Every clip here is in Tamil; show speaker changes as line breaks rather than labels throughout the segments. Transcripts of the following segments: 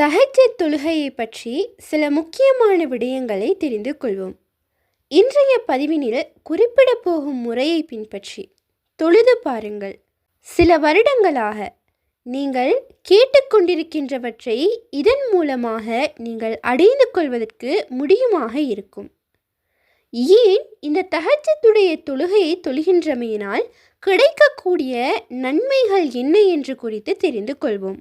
தஹஜ்ஜத் தொழுகையை பற்றி சில முக்கியமான விடயங்களை தெரிந்து கொள்வோம். இன்றைய பதிவினில் குறிப்பிடப் போகும் முறையை பின்பற்றி தொழுது பாருங்கள். சில வருடங்களாக நீங்கள் கேட்டுக்கொண்டிருக்கின்றவற்றை இதன் மூலமாக நீங்கள் அடைந்து கொள்வதற்கு முடியுமாக இருக்கும். ஏன் இந்த தகச்சத்துடைய தொழுகையை தொழுகின்றமையினால் கிடைக்கக்கூடிய நன்மைகள் என்ன என்று குறித்து தெரிந்து கொள்வோம்.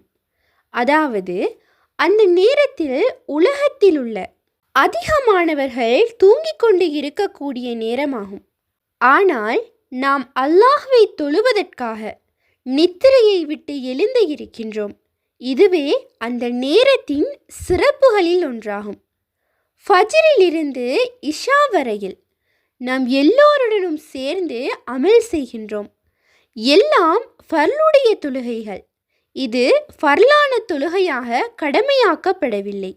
அதாவது அந்த நேரத்தில் உலகத்தில் உள்ள அதிகமானவர்கள் தூங்கிக் கொண்டு இருக்கக்கூடிய நேரமாகும். ஆனால் நாம் அல்லாஹ்வை தொழுவதற்காக நித்திரையை விட்டு எழுந்து இருக்கின்றோம். இதுவே அந்த நேரத்தின் சிறப்புகளில் ஒன்றாகும். ஃபஜரிலிருந்து இஷா வரையில் நாம் எல்லோருடனும் சேர்ந்து அமல் செய்கின்றோம். எல்லாம் ஃபர்லுடைய தொழுகைகள். இது ஃபர்லான தொழுகையாக கடமையாக்கப்படவில்லை.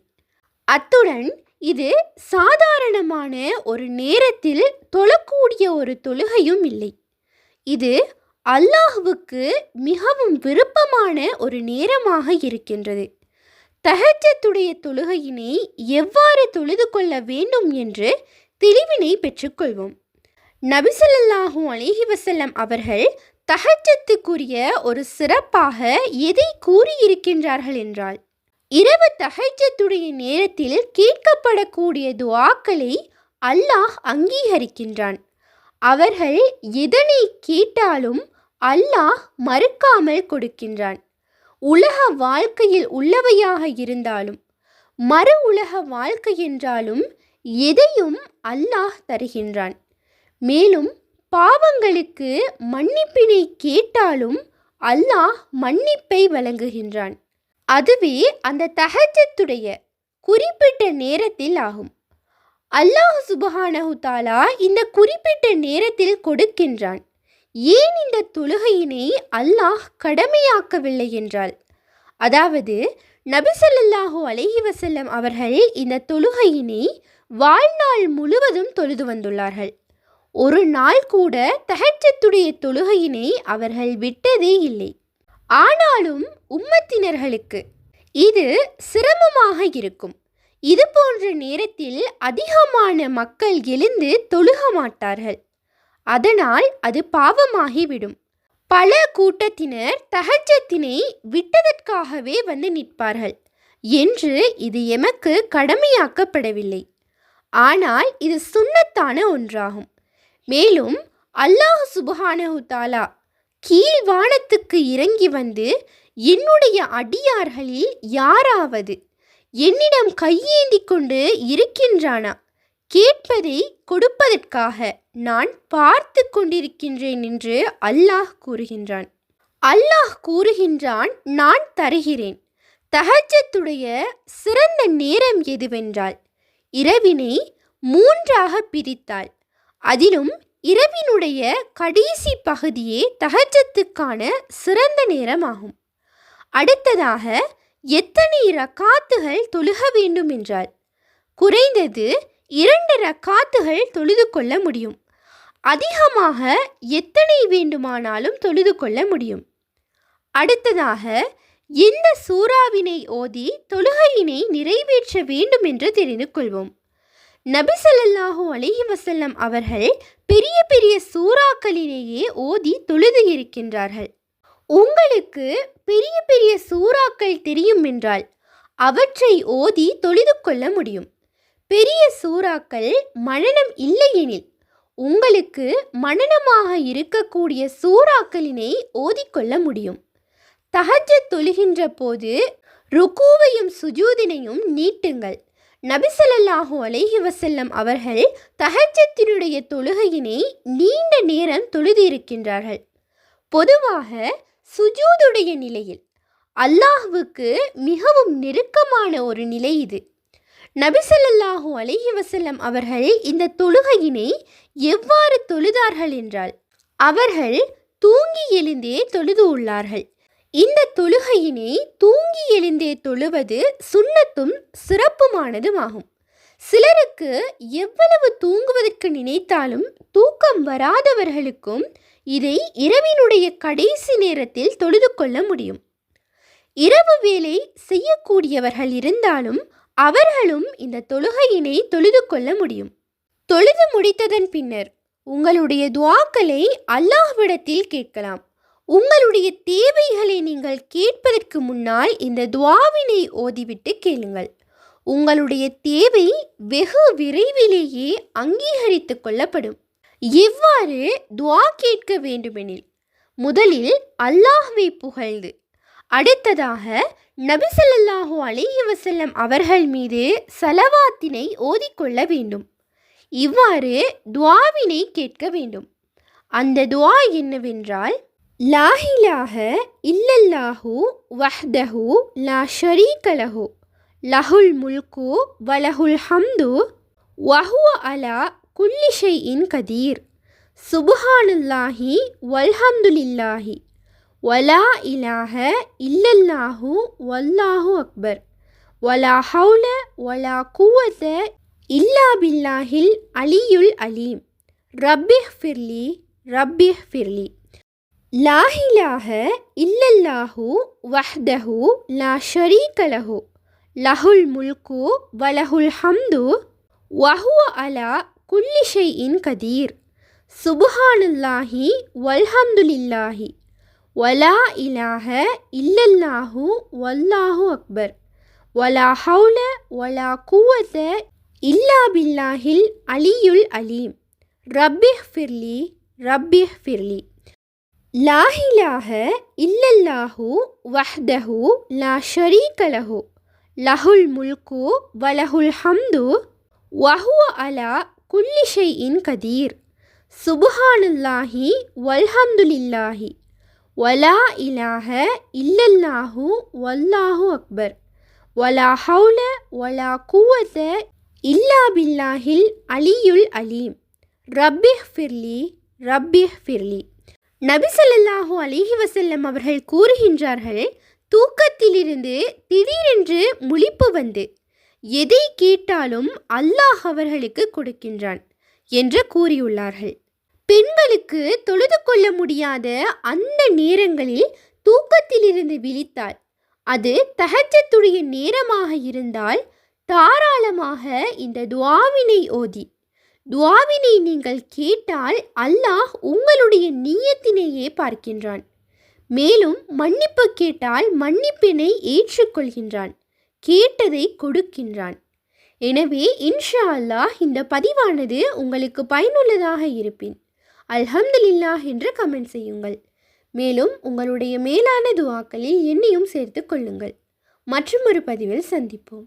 அத்துடன் இது சாதாரணமான ஒரு நேரத்தில் தொழக்கூடிய ஒரு தொழுகையும் இல்லை. இது அல்லாஹுவுக்கு மிகவும் விருப்பமான ஒரு நேரமாக இருக்கின்றது. தஹஜத்துடைய தொழுகையினை எவ்வாறு தொழுது கொள்ள வேண்டும் என்று தெளிவினை பெற்றுக்கொள்வோம். நபிசல்லாஹூ அலிஹி வசல்லம் அவர்கள் தஹஜத்துக்குரிய ஒரு சிறப்பாக எதை கூறியிருக்கின்றார்கள் என்றால் இரவு தஹஜத்துடைய நேரத்தில் கேட்கப்படக்கூடிய துவாக்களை அல்லாஹ் அங்கீகரிக்கின்றான். அவர்கள் எதனை கேட்டாலும் அல்லாஹ் மறுக்காமல் கொடுக்கின்றான். உலக வாழ்க்கையில் உள்ளவையாக இருந்தாலும் மறு உலக வாழ்க்கை என்றாலும் எதையும் அல்லாஹ் தருகின்றான். மேலும் பாவங்களுக்கு மன்னிப்பினை கேட்டாலும் அல்லாஹ் மன்னிப்பை வழங்குகின்றான். அதுவே அந்த தகஜத்துடைய குறிப்பிட்ட நேரத்தில் ஆகும். அல்லாஹ் சுபஹானஹு தாலா இந்த குறிப்பிட்ட நேரத்தில் கொடுக்கின்றான். ஏன் இந்த தொழுகையினை அல்லாஹ் கடமையாக்கவில்லை என்றால்? அதாவது நபிசல்லாஹூ அலஹி வசல்லம் அவர்கள் இந்த தொழுகையினை வாழ்நாள் முழுவதும் தொழுது வந்துள்ளார்கள். ஒரு நாள் கூட தகச்சத்துடைய தொழுகையினை அவர்கள் விட்டதே இல்லை. ஆனாலும் உம்மத்தினர்களுக்கு இது சிரமமாக இருக்கும். இது போன்ற நேரத்தில் அதிகமான மக்கள் எழுந்து தொழுக மாட்டார்கள். அதனால் அது பாவமாகிவிடும். பல கூட்டத்தினர் தகஜத்தினை விட்டதற்காகவே வந்து நிற்பார்கள் என்று இது எமக்கு கடமையாக்கப்படவில்லை. ஆனால் இது சுண்ணத்தான ஒன்றாகும். மேலும் அல்லாஹ் சுபஹானஹு தாலா கீழ் வானத்துக்கு இறங்கி வந்து என்னுடைய அடியார்களில் யாராவது என்னிடம் கையேந்தி கொண்டு இருக்கின்றானா? கேட்பதை கொடுப்பதற்காக நான் பார்த்து கொண்டிருக்கின்றேன் என்று அல்லாஹ் கூறுகின்றான். அல்லாஹ் கூறுகின்றான் நான் தருகிறேன். தஹஜத்துடைய சிறந்த நேரம் எதுவென்றால் இரவினை மூன்றாக பிரித்தாள் அதிலும் இரவினுடைய கடைசி பகுதியே தகஜத்துக்கான சிறந்த நேரமாகும். அடுத்ததாக எத்தனை ரக்காத்துகள் தொழுக வேண்டும் என்றால் குறைந்தது இரண்டு ரக்காத்துகள் தொழுது கொள்ள முடியும். அதிகமாக எத்தனை வேண்டுமானாலும் தொழுது கொள்ள முடியும். அடுத்ததாக எந்த சூறாவினை ஓதி தொழுகையினை நிறைவேற்ற வேண்டும் என்று தெரிந்து கொள்வோம். நபிசல்லாஹூ அலிஹி வசல்லம் அவர்கள் பெரிய பெரிய சூறாக்களிலேயே ஓதி தொழுது இருக்கின்றார்கள் உங்களுக்கு பெரிய பெரிய சூறாக்கள் தெரியும் என்றால் அவற்றை ஓதி தொழுது கொள்ள முடியும். பெரிய சூறாக்கள் மனநம் இல்லையெனில் உங்களுக்கு மனநமாக இருக்கக்கூடிய சூறாக்களினை ஓதிக்கொள்ள முடியும். தகஜ தொழுகின்ற போது ருக்கூவையும் சுஜூதினையும் நீட்டுங்கள். நபிசல்லாஹூ அலைஹி வசல்லம் அவர்கள் தஹஜத்தினுடைய தொழுகையினை நீண்ட நேரம் தொழுது இருக்கின்றார்கள் பொதுவாக சுஜூதுடைய நிலையில் அல்லாஹுவுக்கு மிகவும் நெருக்கமான ஒரு நிலை இது. நபிசல்லாஹூ அலைஹி வசல்லம் அவர்கள் இந்த தொழுகையினை எவ்வாறு தொழுதார்கள் என்றால் அவர்கள் தூங்கி எழுந்தே தொழுது உள்ளார்கள். இந்த தொழுகையினை தூங்கி எழுந்தே தொழுவது சுண்ணத்தும் சிறப்புமானதுமாகும். சிலருக்கு எவ்வளவு தூங்குவதற்கு நினைத்தாலும் தூக்கம் வராதவர்களுக்கும் இதை இரவினுடைய கடைசி நேரத்தில் தொழுது கொள்ள முடியும். இரவு வேலை செய்யக்கூடியவர்கள் இருந்தாலும் அவர்களும் இந்த தொழுகையினை தொழுது கொள்ள முடியும். தொழுது முடித்ததன் பின்னர் உங்களுடைய துவாக்களை அல்லாஹ்விடத்தில் கேட்கலாம். உங்களுடைய தேவைகளை நீங்கள் கேட்பதற்கு முன்னால் இந்த துவாவினை ஓதிவிட்டு கேளுங்கள். உங்களுடைய தேவை வெகு விரைவிலேயே அங்கீகரித்து கொள்ளப்படும். எவ்வாறு துவா கேட்க வேண்டுமெனில் முதலில் அல்லாஹ்வை புகழ்ந்து அடுத்ததாக நபிசல்லாஹு அலைஹி வசல்லம் அவர்கள் மீது சலவாத்தினை ஓதிக்கொள்ள வேண்டும். இவ்வாறு துவாவினை கேட்க வேண்டும். அந்த துவா என்னவென்றால் லாஹிலாக இல்லல்லாஹு வஹ்தஹு லா ஷரீகலஹு. லஹுல் முல்கு வலஹுல் ஹம்து வஹுவ அலா குல்லி ஷைஇன் கதீர். சுபஹானுல்லாஹி வல்ஹம்துலில்லாஹி. வலா இலாஹ இல்லல்லாஹு வல்லாஹு அக்பர். வலா ஹவுல வலா குவத இல்லா பில்லாஹில் அலியுல் அலீம். ரப்பிஹ் ஃபிர்லி ரப்பிஹ் ஃபிர்லி லாஹிலாக இல்லல்லாஹு வஹ்தஹு லா ஷரீகலஹு. லஹுல் முல்கு வலஹுல் ஹம்து வஹுவ அலா குல்லி ஷைஇன் கதீர். சுபஹானுல்லாஹி வல்ஹம்துலில்லாஹி. வலா இலாஹ இல்லல்லாஹு வல்லாஹு அக்பர். வலா ஹவுல வலா குவத இல்லா பில்லாஹில் அலியுல் அலீம். ரப்பிஹ் ஃபிர்லி ரப்பிஹ் ஃபிர்லி லாஹிலாக இல்லல்லாஹு வஹ்தஹு லா ஷரீகலஹு. லஹுல் முல்கு வலஹுல் ஹம்து வஹு அலா குல்லி ஷைஇன் கதீர். சுபஹானுல்லாஹி வல்ஹம்துலில்லாஹி. வலா இலாஹ இல்லல்லாஹு வல்லாஹு அக்பர். வலா ஹவுல வலா குவத இல்லா பில்லாஹில் அலியுல் அலீம். ரப்பிஹ் ஃபிர்லி ரப்பிஹ் ஃபிர்லி நபிசல்லாஹு அலிஹி வசல்லம் அவர்கள் கூறுகின்றார்கள் தூக்கத்திலிருந்து திடீரென்று முழிப்பு வந்து எதை கேட்டாலும் அல்லாஹ் அவர்களுக்கு கொடுக்கின்றான் என்று கூறியுள்ளார்கள். பெண்களுக்கு தொழுது கொள்ள முடியாத அந்த நேரங்களில் தூக்கத்திலிருந்து விழித்தார் அது தகச்சத்துடைய நேரமாக இருந்தால் தாராளமாக இந்த துவாவினை ஓதி துவாவினை நீங்கள் கேட்டால் அல்லாஹ் உங்களுடைய நீயத்தினையே பார்க்கின்றான். மேலும் மன்னிப்பு கேட்டால் மன்னிப்பினை ஏற்றுக்கொள்கின்றான் கேட்டதை கொடுக்கின்றான். எனவே இன்ஷா அல்லாஹ் இந்த பதிவானது உங்களுக்கு பயனுள்ளதாக இருப்பின் அல்ஹம்துலில்லாஹ் என்று கமெண்ட் செய்யுங்கள். மேலும் உங்களுடைய மேலான துவாக்களில் என்னையும் சேர்த்து கொள்ளுங்கள். மற்றும் ஒரு பதிவில் சந்திப்போம்.